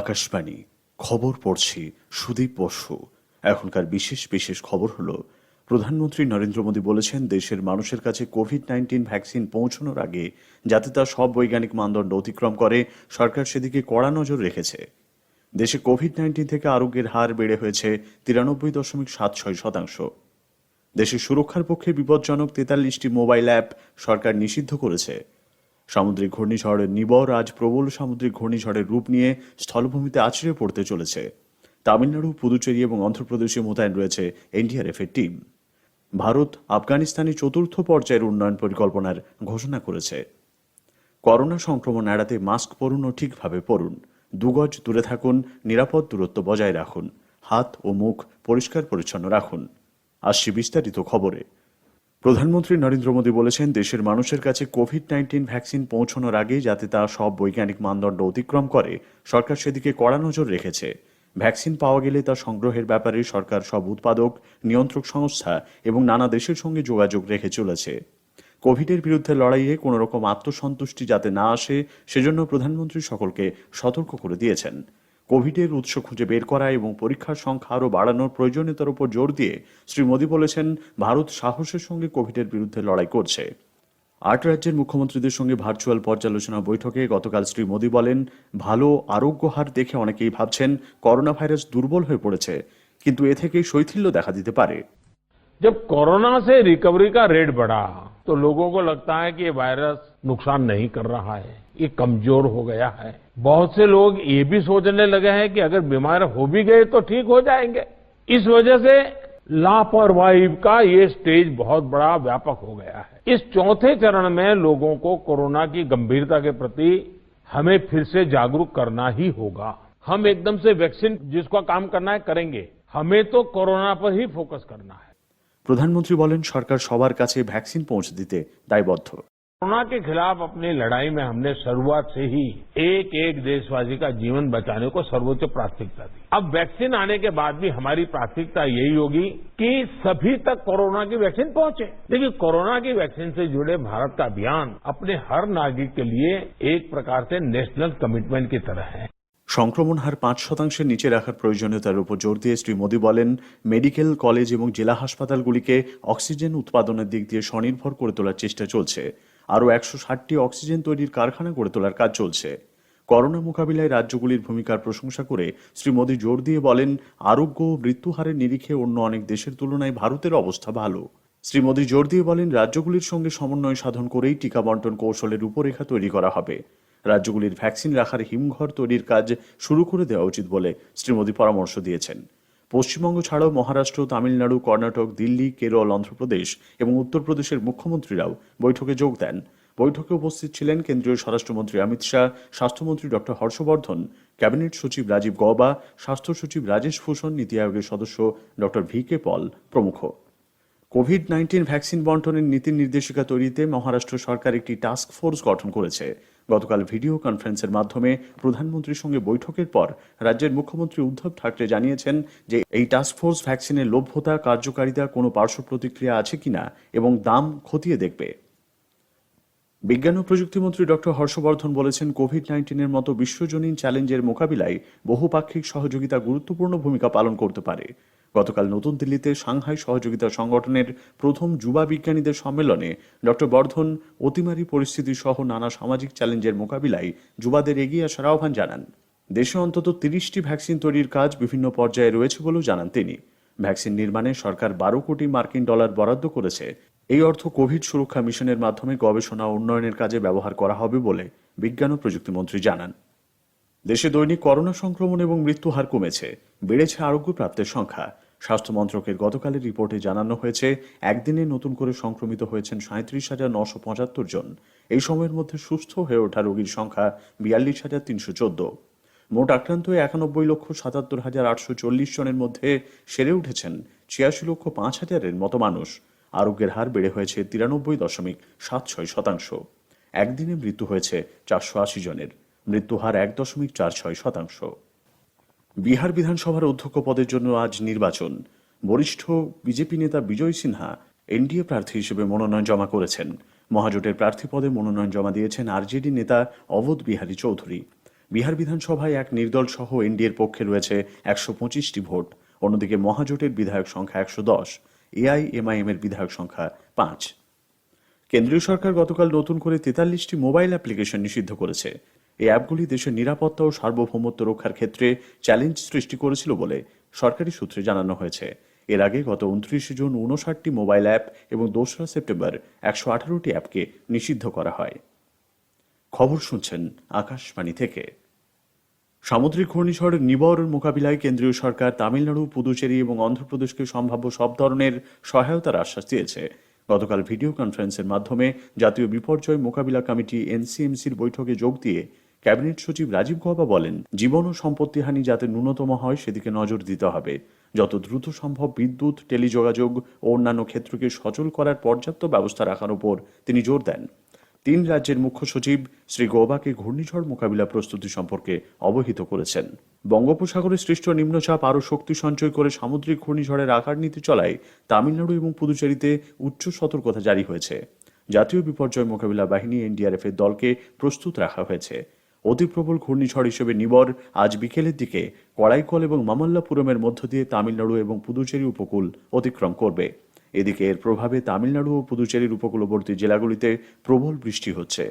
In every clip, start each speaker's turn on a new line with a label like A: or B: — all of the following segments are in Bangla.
A: আকাশবাণী খবর পড়ছি সুদীপ বসু এখনকার বিশেষ বিশেষ খবর হলো প্রধানমন্ত্রী নরেন্দ্র মোদী বলেছেন দেশের মানুষের কাছে কোভিড নাইন্টিন ভ্যাকসিন পৌঁছানোর আগে যাতে তা সব বৈজ্ঞানিক মানদণ্ড অতিক্রম করে সরকার সেদিকে কড়া নজর রেখেছে দেশে কোভিড নাইন্টিন থেকে আরোগ্যের হার বেড়ে হয়েছে তিরানব্বই দশমিক সাত ছয় শতাংশ দেশের সুরক্ষার পক্ষে বিপজ্জনক তেতাল্লিশটি মোবাইল অ্যাপ সরকার নিষিদ্ধ করেছে সামুদ্রিক ঘূর্ণিঝড় নিবর আজ প্রবল সামুদ্রিক ঘূর্ণিঝড়ের রূপ নিয়ে স্থলভূমিতে আছড়ে পড়তে চলেছে তামিলনাড়ু পুদুচেরি এবং অন্ধ্রপ্রদেশে মোতায়েন রয়েছে এনডিআরএফের টিম ভারত আফগানিস্তানে চতুর্থ পর্যায়ের উন্নয়ন পরিকল্পনার ঘোষণা করেছে করোনা সংক্রমণ এড়াতে মাস্ক পরুন ও ঠিকভাবে পরুন দুগজ দূরে থাকুন নিরাপদ দূরত্ব বজায় রাখুন হাত ও মুখ পরিষ্কার পরিচ্ছন্ন রাখুন আসছি বিস্তারিত খবরে প্রধানমন্ত্রী নরেন্দ্র মোদী বলেছেন দেশের মানুষের কাছে কোভিড নাইন্টিন ভ্যাকসিন পৌঁছানোর আগে যাতে তা সব বৈজ্ঞানিক মানদণ্ড অতিক্রম করে সরকার সেদিকে কড়া নজর রেখেছে ভ্যাকসিন পাওয়া গেলে তা সংগ্রহের ব্যাপারে সরকার সব উৎপাদক নিয়ন্ত্রক সংস্থা এবং নানা দেশের সঙ্গে যোগাযোগ রেখে চলেছে কোভিডের বিরুদ্ধে লড়াইয়ে কোনো রকম আত্মসন্তুষ্টি যাতে না আসে সেজন্য প্রধানমন্ত্রী সকলকে সতর্ক করে দিয়েছেন কোভিডের উৎস খুঁজে বের করা এবং পরীক্ষার সংখ্যা আরও বাড়ানোর প্রয়োজনীয়তার উপর জোর দিয়ে শ্রী মোদী বলেছেন ভারত সাহসের সঙ্গে কোভিডের বিরুদ্ধে লড়াই করছে আট রাজ্যের মুখ্যমন্ত্রীদের সঙ্গে ভার্চুয়াল পর্যালোচনা বৈঠকে গতকাল শ্রী মোদী বলেন ভালো আরোগ্য হার দেখে অনেকেই ভাবছেন করোনা ভাইরাস দুর্বল হয়ে পড়েছে কিন্তু এ থেকেই শৈথিল্য দেখা দিতে পারে
B: जब कोरोना से रिकवरी का रेट बढ़ा तो लोगों को लगता है कि ये वायरस नुकसान नहीं कर रहा है ये कमजोर हो गया है बहुत से लोग ये भी सोचने लगे हैं कि अगर बीमार हो भी गए तो ठीक हो जाएंगे इस वजह से लापरवाही का ये स्टेज बहुत बड़ा व्यापक हो गया है इस चौथे चरण में लोगों को कोरोना की गंभीरता के प्रति हमें फिर से जागरूक करना ही होगा हम एकदम से वैक्सीन जिसका काम करना है करेंगे हमें तो कोरोना पर ही फोकस करना है
A: प्रधानमंत्री बोलें सरकार सवार का वैक्सीन पहुंच दीते दायबद्ध
B: कोरोना के खिलाफ अपनी लड़ाई में हमने शुरूआत से ही एक एक देशवासी का जीवन बचाने को सर्वोच्च प्राथमिकता दी अब वैक्सीन आने के बाद भी हमारी प्राथमिकता यही होगी कि सभी तक कोरोना की वैक्सीन पहुंचे लेकिन कोरोना की वैक्सीन से जुड़े भारत का अभियान अपने हर नागरिक के लिए एक प्रकार से नेशनल कमिटमेंट की तरह है
A: সংক্রমণ হার পাঁচ শতাংশের নিচে রাখার প্রয়োজনীয়তার উপর জোর দিয়ে শ্রী মোদী বলেন মেডিকেল কলেজ এবং জেলা হাসপাতালগুলিকে অক্সিজেন উৎপাদনের দিক দিয়ে স্বনির্ভর করে তোলার চেষ্টা চলছে আরও একশো ষাটটি অক্সিজেন তৈরির কারখানা গড়ে তোলার কাজ চলছে করোনা মোকাবিলায় রাজ্যগুলির ভূমিকার প্রশংসা করে শ্রী মোদী জোর দিয়ে বলেন আরোগ্য ও মৃত্যুহারের নিরিখে অন্য অনেক দেশের তুলনায় ভারতের অবস্থা ভালো শ্রী মোদী জোর দিয়ে বলেন রাজ্যগুলির সঙ্গে সমন্বয় সাধন করেই টিকা বন্টন কৌশলের রূপরেখা তৈরি করা হবে রাজ্যগুলির ভ্যাকসিন রাখার হিমঘর তৈরির কাজ শুরু করে দেওয়া উচিত বলে শ্রী মোদী পরামর্শ দিয়েছেন পশ্চিমবঙ্গ ছাড়াও মহারাষ্ট্র তামিলনাড়ু কর্ণাটক দিল্লি কেরল অন্ধ্রপ্রদেশ এবং উত্তরপ্রদেশের মুখ্যমন্ত্রীরাও বৈঠকে যোগ দেন বৈঠকে উপস্থিত ছিলেন কেন্দ্রীয় স্বরাষ্ট্রমন্ত্রী অমিত শাহ স্বাস্থ্যমন্ত্রী ডক্টর হর্ষবর্ধন ক্যাবিনেট সচিব রাজীব গৌবা স্বাস্থ্য সচিব রাজেশ ভূষণ নীতি আয়োগের সদস্য ডক্টর ভি কে পল প্রমুখ কোভিড নাইন্টিন ভ্যাকসিন বন্টনের নীতি নির্দেশিকা তৈরিতে মহারাষ্ট্র সরকার একটি টাস্ক ফোর্স গঠন করেছে গতকাল ভিডিও কনফারেন্সের মাধ্যমে প্রধানমন্ত্রীর সঙ্গে বৈঠকের পর রাজ্যের মুখ্যমন্ত্রী উদ্ধব ঠাকরে জানিয়েছেন যে এই টাস্কফোর্স ভ্যাকসিনের লভ্যতা কার্যকারিতা কোনো পার্শ্ব প্রতিক্রিয়া আছে কিনা এবং দাম খতিয়ে দেখবে বিজ্ঞান ও প্রযুক্তিমন্ত্রী ডক্টর হর্ষবর্ধন বলেছেন কোভিড নাইন্টিনের মতো বিশ্বজনীন চ্যালেঞ্জের মোকাবিলায় বহুপাক্ষিক সহযোগিতা গুরুত্বপূর্ণ ভূমিকা পালন করতে পারে গতকাল নতুন দিল্লিতে সাংহাই সহযোগিতা সংগঠনের প্রথম যুবা বিজ্ঞানীদের সম্মেলনে ডক্টর বর্ধন অতিমারী পরিস্থিতি সহ নানা সামাজিক চ্যালেঞ্জের মোকাবিলায় যুবাদের এগিয়ে আসার আহ্বান জানান দেশে অন্তত তিরিশটি ভ্যাকসিন তৈরির কাজ বিভিন্ন পর্যায়ে রয়েছে বলেও জানান তিনি ভ্যাকসিন নির্মাণে সরকার বারো কোটি মার্কিন ডলার বরাদ্দ করেছে এই অর্থ কোভিড সুরক্ষা মিশনের মাধ্যমে গবেষণা উন্নয়নের কাজে ব্যবহার করা হবে বলে বিজ্ঞান ও প্রযুক্তি মন্ত্রী জানান দেশে দৈনিক করোনা সংক্রমণ এবং মৃত্যু হার কমেছে বেড়েছে আরোগ্য প্রাপ্তের সংখ্যা স্বাস্থ্য মন্ত্রকের গতকালের রিপোর্টে জানানো হয়েছে একদিনে নতুন করে সংক্রমিত হয়েছেন সাঁত্রিশ হাজার নশো পঁচাত্তর জন এই সময়ের মধ্যে সুস্থ হয়ে ওঠা রোগীর সংখ্যা বিয়াল্লিশ হাজার তিনশো চোদ্দ মোট আক্রান্ত একানব্বই লক্ষ সাতাত্তর হাজার আটশো চল্লিশ জনের মধ্যে সেরে উঠেছেন ছিয়াশি লক্ষ পাঁচ হাজারের মতো মানুষ আরোগ্যের হার বেড়ে হয়েছে তিরানব্বই দশমিক সাত ছয় শতাংশ একদিনে মৃত্যু হয়েছে চারশো আশি জনের মৃত্যু হার এক দশমিক চার ছয় শতাংশ বিহার বিধানসভার অধ্যক্ষ পদের জন্য আজ নির্বাচন বরিষ্ঠ বিজেপি নেতা বিজয় সিনহা এনডিএ প্রার্থী হিসেবে মনোনয়ন জমা করেছেন মহাজোটের প্রার্থী পদে মনোনয়ন জমা দিয়েছেন আরজেডি নেতা অবধ বিহারী চৌধুরী বিহার বিধানসভায় এক নির্দল সহ এনডিএর পক্ষে রয়েছে একশো পঁচিশটি ভোট অন্যদিকে মহাজোটের বিধায়ক সংখ্যা একশো দশ এআইএমআইএম এর বিধায়ক সংখ্যা পাঁচ কেন্দ্রীয় সরকার গতকাল নতুন করে তেতাল্লিশটি মোবাইল অ্যাপ্লিকেশন নিষিদ্ধ করেছে এই অ্যাপগুলি দেশের নিরাপত্তা ও সার্বভৌমত্ব রক্ষার ক্ষেত্রে চ্যালেঞ্জ সৃষ্টি করেছিল বলে সরকারি সূত্রে জানানো হয়েছে এর আগে গত উনত্রিশে জুন উনষাটটি মোবাইল অ্যাপ এবং দোসরা সেপ্টেম্বর একশো আঠারোটি অ্যাপকে নিষিদ্ধ করা হয় খবর শুনছেন আকাশবাণী থেকে সামুদ্রিক ঘূর্ণিঝড় নিবরণ মোকাবিলায় কেন্দ্রীয় সরকার তামিলনাড়ু পুদুচেরি এবং অন্ধ্রপ্রদেশকে সম্ভাব্য সব ধরনের সহায়তার আশ্বাস দিয়েছে গতকাল ভিডিও কনফারেন্সের মাধ্যমে জাতীয় বিপর্যয় মোকাবিলা কমিটি এনসিএমসির বৈঠকে যোগ দিয়ে ক্যাবিনেট সচিব রাজীব গহবা বলেন জীবন ও সম্পত্তি হানি যাতে ন্যূনতম হয় সেদিকে নজর দিতে হবে যত দ্রুত সম্ভব বিদ্যুৎ টেলিযোগাযোগ ও অন্যান্য ক্ষেত্রকে সচল করার পর্যাপ্ত ব্যবস্থা রাখার উপর তিনি জোর দেন তিন রাজ্যের মুখ্য সচিব শ্রী গৌবাকে ঘূর্ণিঝড় মোকাবিলা প্রস্তুতি সম্পর্কে অবহিত করেছেন বঙ্গোপসাগরে সৃষ্ট নিম্নচাপ আরও শক্তি সঞ্চয় করে সামুদ্রিক ঘূর্ণিঝড়ের আকার নিতে চলায় তামিলনাড়ু এবং পুদুচেরিতে উচ্চ সতর্কতা জারি হয়েছে জাতীয় বিপর্যয় মোকাবিলা বাহিনী এনডিআরএফের দলকে প্রস্তুত রাখা হয়েছে অতিপ্রবল ঘূর্ণিঝড় হিসেবে নিবর আজ বিকেলের দিকে কড়াইকল এবং মামাল্লাপুরমের মধ্য দিয়ে তামিলনাড়ু এবং পুদুচেরি উপকূল অতিক্রম করবে এদিকে এর প্রভাবে তামিলনাড়ু ও পুদুচেরির উপকূলবর্তী জেলাগুলিতে প্রবল বৃষ্টি হচ্ছে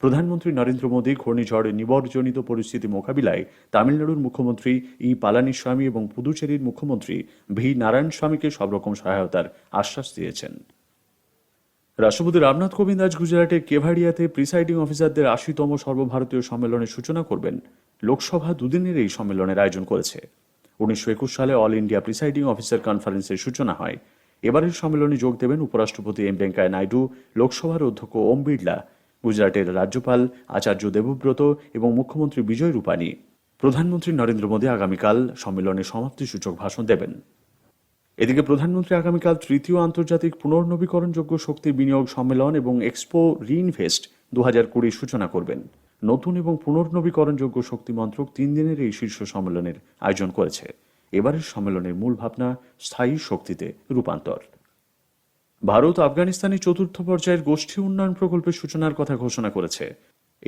A: প্রধানমন্ত্রী নরেন্দ্র মোদী ঘূর্ণিঝড় নিবরজনিত পরিস্থিতি মোকাবিলায় তামিলনাড়ুর মুখ্যমন্ত্রী ই পালানিস্বামী এবং পুদুচেরির মুখ্যমন্ত্রী ভি নারায়ণ স্বামীকে সবরকম সহায়তার আশ্বাস দিয়েছেন রাষ্ট্রপতি রামনাথ কোবিন্দ আজ গুজরাটের কেভাড়িয়াতে প্রিসাইডিং অফিসারদের আশিতম সর্বভারতীয় সম্মেলনের সূচনা করবেন লোকসভা দুদিনের এই সম্মেলনের আয়োজন করেছে উনিশশো সালে অল ইন্ডিয়া প্রিসাইডিং অফিসার কনফারেন্সের সূচনা হয় এবারের সম্মেলনে যোগ দেবেন উপরাষ্ট্রপতি এম ভেঙ্কায়া নাইডু লোকসভার অধ্যক্ষ ওম বিড়লা গুজরাটের রাজ্যপাল আচার্য দেবব্রত এবং মুখ্যমন্ত্রী বিজয় রূপানী প্রধানমন্ত্রী নরেন্দ্র মোদী আগামীকাল সম্মেলনে সমাপ্তি সূচক ভাষণ দেবেন এদিকে প্রধানমন্ত্রী আগামীকাল তৃতীয় আন্তর্জাতিক পুনর্নবীকরণযোগ্য শক্তি বিনিয়োগ সম্মেলন এবং এক্সপো রিইনভেস্ট দু হাজার কুড়ির সূচনা করবেন নতুন এবং পুনর্নবীকরণযোগ্য শক্তি মন্ত্রক তিন দিনের এই শীর্ষ সম্মেলনের আয়োজন করেছে এবারের সম্মেলনের মূল ভাবনা স্থায়ী শক্তিতে রূপান্তর ভারত আফগানিস্তানে চতুর্থ পর্যায়ের গোষ্ঠী উন্নয়ন প্রকল্পের সূচনার কথা ঘোষণা করেছে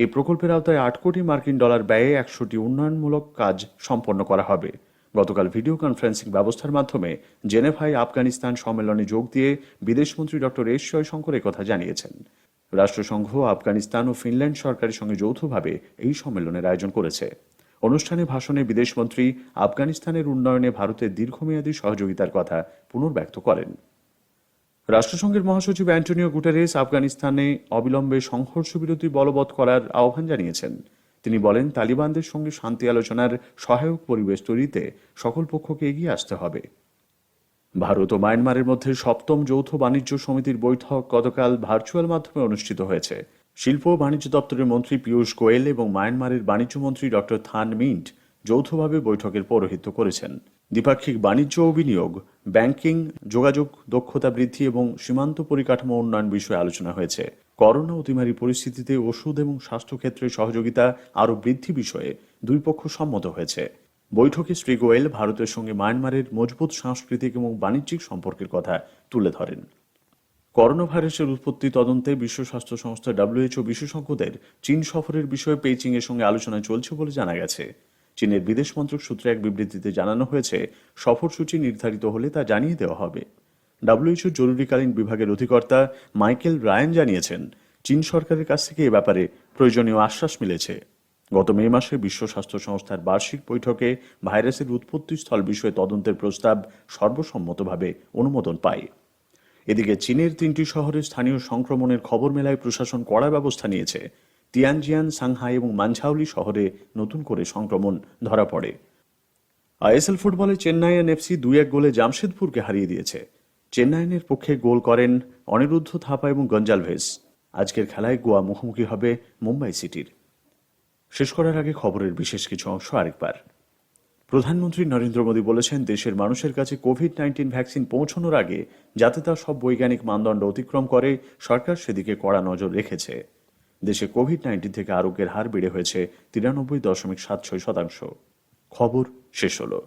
A: এই প্রকল্পের আওতায় আট কোটি মার্কিন ডলার ব্যয়ে একশোটি উন্নয়নমূলক কাজ সম্পন্ন করা হবে গতকাল ভিডিও কনফারেন্সিং ব্যবস্থার মাধ্যমে জেনেভায় আফগানিস্তান সম্মেলনে যোগ দিয়ে বিদেশমন্ত্রী ডক্টর এস জয়শঙ্কর কথা জানিয়েছেন রাষ্ট্রসংঘ আফগানিস্তান ও ফিনল্যান্ড সরকারের সঙ্গে যৌথভাবে এই সম্মেলনের আয়োজন করেছে অনুষ্ঠানে ভাষণে বিদেশমন্ত্রী আফগানিস্তানের উন্নয়নে ভারতের দীর্ঘমেয়াদী সহযোগিতার কথা পুনর্ব্যক্ত করেন রাষ্ট্রসংঘের মহাসচিব অ্যান্টনিও গুটারেস আফগানিস্তানে অবিলম্বে সংঘর্ষ বিরতি বলবৎ করার আহ্বান জানিয়েছেন তিনি বলেন তালিবানদের সঙ্গে শান্তি আলোচনার সহায়ক পরিবেশ তৈরিতে সকল পক্ষকে এগিয়ে আসতে হবে ভারত ও মায়ানমারের মধ্যে সপ্তম যৌথ বাণিজ্য সমিতির বৈঠক গতকাল ভার্চুয়াল মাধ্যমে অনুষ্ঠিত হয়েছে শিল্প ও বাণিজ্য দপ্তরের মন্ত্রী পীয়ূষ গোয়েল এবং মায়ানমারের বাণিজ্য মন্ত্রী ডক্টর থান মিন্ট যৌথভাবে বৈঠকের পৌরোহিত্য করেছেন দ্বিপাক্ষিক বাণিজ্য ও বিনিয়োগ ব্যাংকিং যোগাযোগ দক্ষতা বৃদ্ধি এবং সীমান্ত পরিকাঠামো উন্নয়ন বিষয়ে আলোচনা হয়েছে করোনা অতিমারী পরিস্থিতিতে ওষুধ এবং স্বাস্থ্যক্ষেত্রে সহযোগিতা আরও বৃদ্ধি বিষয়ে দুই পক্ষ সম্মত হয়েছে বৈঠকে শ্রী গোয়েল ভারতের সঙ্গে মায়ানমারের মজবুত সাংস্কৃতিক এবং বাণিজ্যিক সম্পর্কের কথা তুলে ধরেন করোনা ভাইরাসের উৎপত্তি তদন্তে বিশ্ব স্বাস্থ্য সংস্থা ডাব্লিউএচও বিশেষজ্ঞদের চীন সফরের বিষয়ে পেইচিং এর সঙ্গে আলোচনা চলছে বলে জানা গেছে চীনের বিদেশ মন্ত্রক সূত্রে এক বিবৃতিতে জানানো হয়েছে সফরসূচি নির্ধারিত হলে তা জানিয়ে দেওয়া হবে ডাব্লিউএচও জরুরিকালীন বিভাগের অধিকর্তা মাইকেল রায়ান জানিয়েছেন চীন সরকারের কাছ থেকে এ ব্যাপারে প্রয়োজনীয় আশ্বাস মিলেছে গত মে মাসে বিশ্ব স্বাস্থ্য সংস্থার বার্ষিক বৈঠকে ভাইরাসের উৎপত্তিস্থল বিষয়ে তদন্তের প্রস্তাব সর্বসম্মতভাবে অনুমোদন পায় এদিকে চীনের তিনটি শহরে স্থানীয় সংক্রমণের খবর মেলায় প্রশাসন কড়া ব্যবস্থা নিয়েছে তিয়ানজিয়ান সাংহাই এবং মানঝাউলি শহরে নতুন করে সংক্রমণ ধরা পড়ে আইএসএল ফুটবলে চেন্নাইয়ান এফসি দুই এক গোলে জামশেদপুরকে হারিয়ে দিয়েছে চেন্নাইয়ানের পক্ষে গোল করেন অনিরুদ্ধ থাপা এবং গঞ্জালভেস আজকের খেলায় গোয়া মুখোমুখি হবে মুম্বাই সিটির শেষ করার আগে খবরের বিশেষ কিছু অংশ আরেকবার প্রধানমন্ত্রী নরেন্দ্র মোদী বলেছেন দেশের মানুষের কাছে কোভিড নাইন্টিন ভ্যাকসিন পৌঁছানোর আগে যাতে তা সব বৈজ্ঞানিক মানদণ্ড অতিক্রম করে সরকার সেদিকে কড়া নজর রেখেছে দেশে কোভিড নাইন্টিন থেকে আরোগ্যের হার বেড়ে হয়েছে তিরানব্বই দশমিক সাত ছয় শতাংশ খবর শেষ হলো